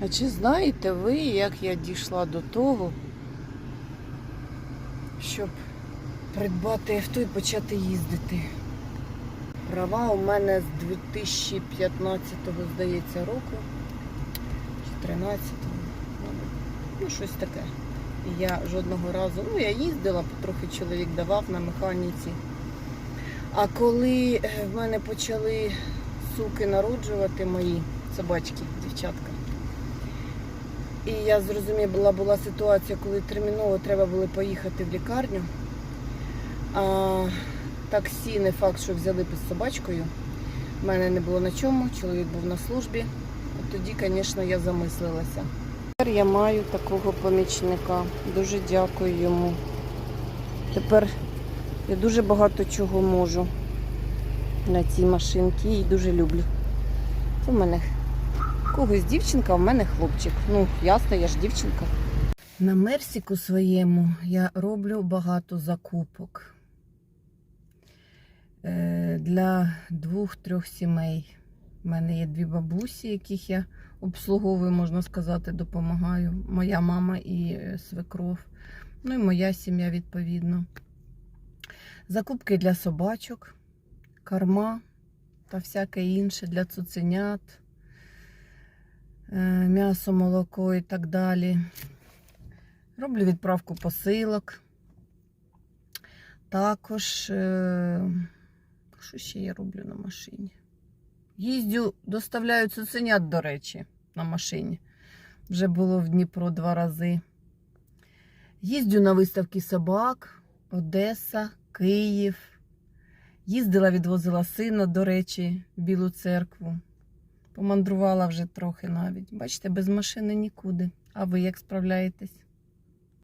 А чи знаєте ви, як я дійшла до того, щоб придбати авто і почати їздити? Права у мене з 2015-го, здається, року. Чи 13-го. Ну, щось таке. Я жодного разу, ну я їздила, трохи чоловік давав на механіці. А коли е, в мене почали суки народжувати мої собачки, дівчатка. І я зрозуміла, була, була ситуація, коли терміново треба було поїхати в лікарню. А таксі не факт, що взяли під собачкою. У мене не було на чому, чоловік був на службі. От тоді, звісно, я замислилася. Тепер я маю такого помічника. Дуже дякую йому. Тепер я дуже багато чого можу на цій машинці і дуже люблю. Це в мене когось дівчинка, в мене хлопчик. Ну, ясно, я ж дівчинка. На мерсіку своєму я роблю багато закупок Е, для двох-трьох сімей. У мене є дві бабусі, яких я обслуговую, можна сказати, допомагаю. Моя мама і е, свекров. Ну і моя сім'я, відповідно. Закупки для собачок, корма та всяке інше для цуценят, м'ясо, молоко і так далі. Роблю відправку посилок. Також, е, що ще я роблю на машині? Їздю, доставляю цуценят, до речі, на машині. Вже було в Дніпро два рази. Їздю на виставки собак, Одеса, Київ. Їздила, відвозила сина, до речі, в Білу церкву. Помандрувала вже трохи навіть. Бачите, без машини нікуди. А ви як справляєтесь?